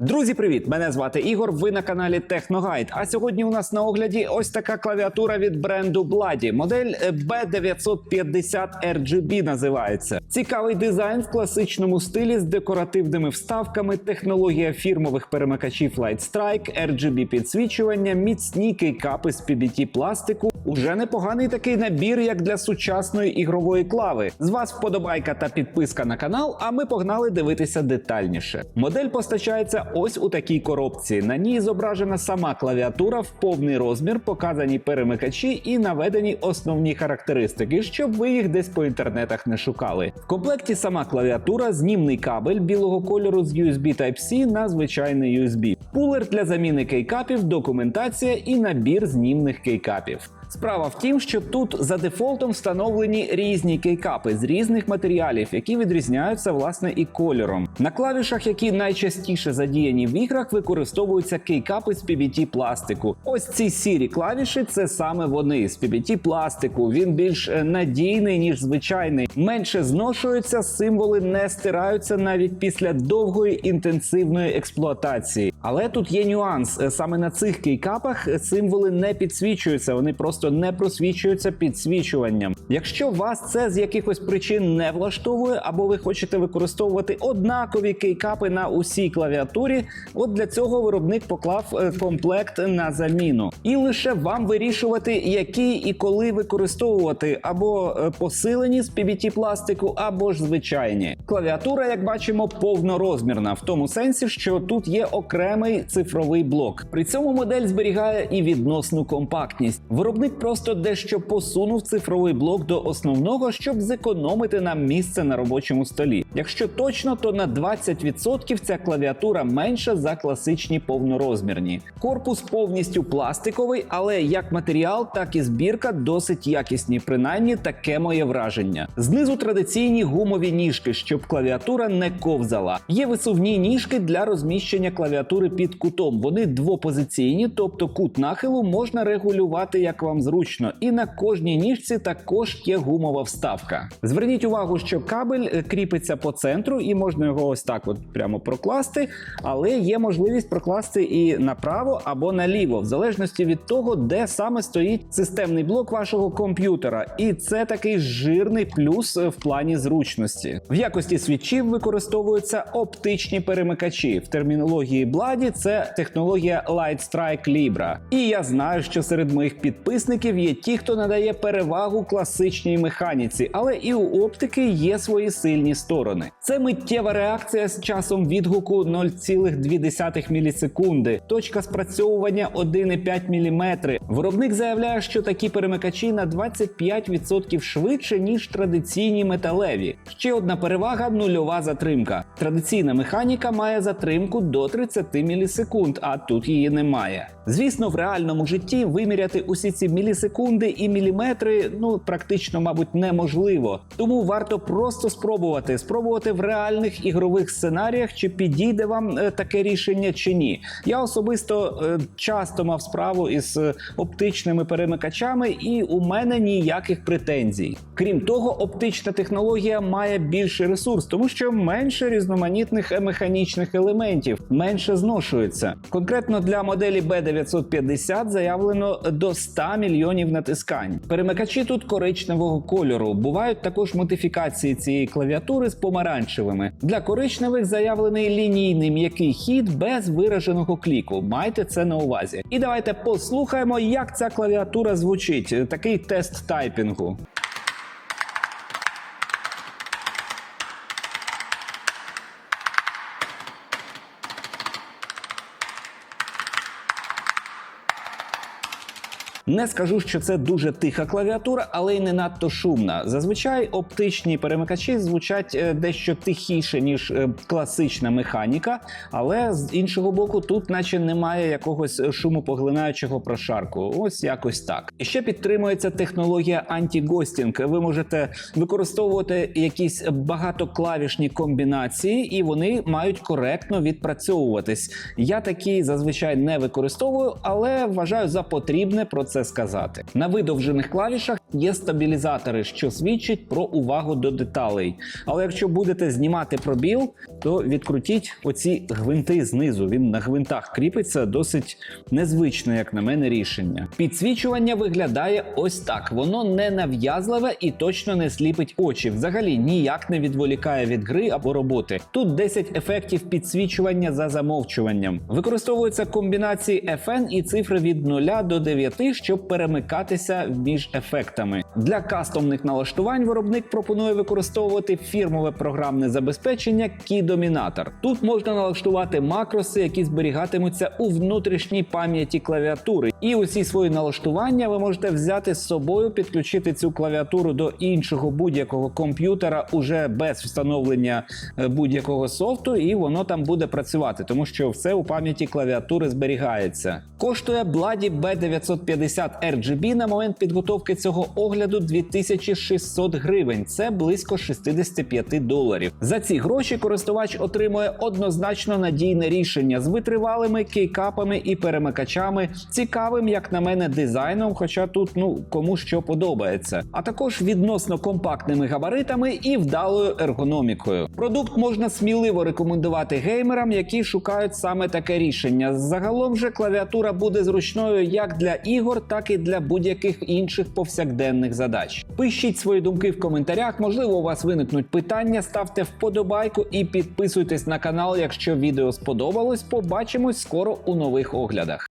Друзі, привіт! Мене звати Ігор. Ви на каналі Техногайд. А сьогодні у нас на огляді ось така клавіатура від бренду Bloody. Модель е, B950 RGB називається. Цікавий дизайн в класичному стилі з декоративними вставками, технологія фірмових перемикачів Light Strike, RGB підсвічування, міцні кейкапи з PBT пластику. Уже непоганий такий набір, як для сучасної ігрової клави. З вас вподобайка та підписка на канал. А ми погнали дивитися детальніше. Модель постачається ось у такій коробці. На ній зображена сама клавіатура в повний розмір, показані перемикачі і наведені основні характеристики, щоб ви їх десь по інтернетах не шукали. В комплекті сама клавіатура, знімний кабель білого кольору з USB Type-C на звичайний USB, пулер для заміни кейкапів, документація і набір знімних кейкапів. Справа в тім, що тут за дефолтом встановлені різні кейкапи з різних матеріалів, які відрізняються власне і кольором. На клавішах, які найчастіше задіяні в іграх, використовуються кейкапи з PBT пластику. Ось ці сірі клавіші це саме вони з PBT пластику. Він більш е, надійний ніж звичайний, менше зношується, символи не стираються навіть після довгої інтенсивної експлуатації. Але тут є нюанс. Е, Саме на цих кейкапах е, символи не підсвічуються, вони просто не просвічуються підсвічуванням. Якщо вас це з якихось причин не влаштовує, або ви хочете використовувати однакові кейкапи на усій клавіатурі, от для цього виробник поклав е, комплект на заміну. І лише вам вирішувати, які і коли використовувати, або е, посилені з PBT пластику, або ж звичайні. Клавіатура, як бачимо, повнорозмірна, в тому сенсі, що тут є окремий цифровий блок. При цьому модель зберігає і відносну компактність. Виробник просто дещо посунув цифровий блок до основного, щоб зекономити нам місце на робочому столі. Якщо точно, то на 20% ця клавіатура менша за класичні повнорозмірні. Корпус повністю пластиковий, але як матеріал, так і збірка досить якісні. Принаймні таке моє враження. Знизу традиційні гумові ніжки, щоб клавіатура не ковзала. Є висувні ніжки для розміщення клавіатури під кутом. Вони двопозиційні, тобто кут нахилу можна регулювати як вам зручно. І на кожній ніжці також є гумова вставка. Зверніть увагу, що кабель е, кріпиться по центру і можна його ось так от прямо прокласти, але є можливість прокласти і направо або наліво, в залежності від того, де саме стоїть системний блок вашого комп'ютера. І це такий жирний плюс е, в плані зручності. В якості свічів використовуються оптичні перемикачі. В термінології Бладі це технологія Light Strike Libra. І я знаю, що серед моїх підписників є ті, хто надає перевагу класичній механіці, але і у оптики є свої сильні сторони. Це миттєва реакція з часом відгуку 0,2 мілісекунди, точка спрацьовування 1,5 мм. Виробник заявляє, що такі перемикачі на 25% швидше ніж традиційні металеві. Ще одна перевага нульова затримка. Традиційна механіка має затримку до 30 мілісекунд, а тут її немає. Звісно, в реальному житті виміряти усі ці мілісекунди і міліметри ну практично, мабуть, неможливо. Тому варто просто спробувати спробувати в реальних ігрових сценаріях, чи підійде вам е, таке рішення чи ні. Я особисто е, часто мав справу із е, оптичними перемикачами, і у мене ніяких претензій. Крім того, оптична технологія має більший ресурс, тому що менше різноманітних механічних елементів, менше зношується. Конкретно для моделі B950 заявлено до 100 мільйонів натискань. Перемикачі тут коричневого кольору. Бувають також модифікації цієї клавіатури з помаранчевими. Для коричневих заявлений лінійний м'який хід без вираженого кліку. Майте це на увазі. І давайте послухаємо, як ця клавіатура звучить. Такий тест тайпінгу. Не скажу, що це дуже тиха клавіатура, але й не надто шумна. Зазвичай оптичні перемикачі звучать е, дещо тихіше, ніж е, класична механіка, але з іншого боку, тут, наче немає якогось шумопоглинаючого прошарку. Ось якось так. І ще підтримується технологія антігостінг. Ви можете використовувати якісь багатоклавішні комбінації, і вони мають коректно відпрацьовуватись. Я такі зазвичай не використовую, але вважаю за потрібне про це сказати. На видовжених клавішах є стабілізатори, що свідчить про увагу до деталей. Але якщо будете знімати пробіл, то відкрутіть оці гвинти знизу. Він на гвинтах кріпиться досить незвичне, як на мене, рішення. Підсвічування виглядає ось так. Воно не нав'язливе і точно не сліпить очі. Взагалі ніяк не відволікає від гри або роботи. Тут 10 ефектів підсвічування за замовчуванням. Використовуються комбінації FN і цифри від 0 до 9, щоб перемикатися між ефектами. Для кастомних налаштувань виробник пропонує використовувати фірмове програмне забезпечення Key Dominator. Тут можна налаштувати макроси, які зберігатимуться у внутрішній пам'яті клавіатури. І усі свої налаштування ви можете взяти з собою, підключити цю клавіатуру до іншого будь-якого комп'ютера уже без встановлення е, будь-якого софту, і воно там буде працювати, тому що все у пам'яті клавіатури зберігається. Коштує Bloody B950 RGB на момент підготовки цього огляду 2600 гривень. Це близько 65 доларів. За ці гроші користувач отримує однозначно надійне рішення з витривалими кейкапами і перемикачами, цікавим, як на мене, дизайном, хоча тут ну кому що подобається, а також відносно компактними габаритами і вдалою ергономікою. Продукт можна сміливо рекомендувати геймерам, які шукають саме таке рішення. Загалом же клавіатура буде зручною як для ігор, так і для будь-яких інших повсякденних задач. Пишіть свої думки в коментарях. Можливо, у вас виникнуть питання. Ставте вподобайку і підписуйтесь на канал, якщо відео сподобалось. Побачимось скоро у нових оглядах.